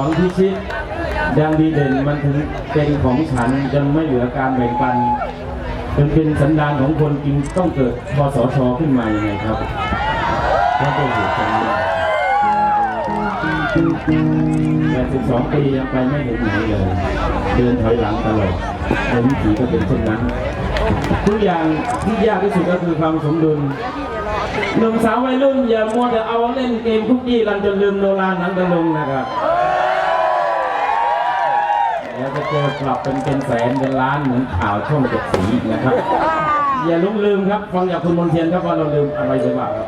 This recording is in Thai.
วงพิชิดดังดีเด่นมันถึงเป็นของฉันจนไม่เหลือการแบ่งปันจนเป็นสันดานของคนกินต้องเกิดพสชขึ้นมายังไงครับเพราะเป็นเหตุการณ์แต่12ปียังไปไม่ถึงไหนเลย เดินถอยหลังตลอดในวิถีก็เป็นเช่นนั้นทุกอย่างที่ยากที่สุดก็คือความสมดุลหนุ่มสาววัยรุ่นอย่ามัวแต่เอาเล่นเกมคุกกี้รันจนลืมโนราหนังตะลุงนะครับ ดี๋ยวจะเจอปรับเป็นเป็นแสนเป็นล้านเหมือนข่าวช่องเจ็ดสีอีกนะครับ อย่าลุกลืมครับฟังจากคุณมนเทียนครับว่าเราลืมอะไรไปบ้างครับ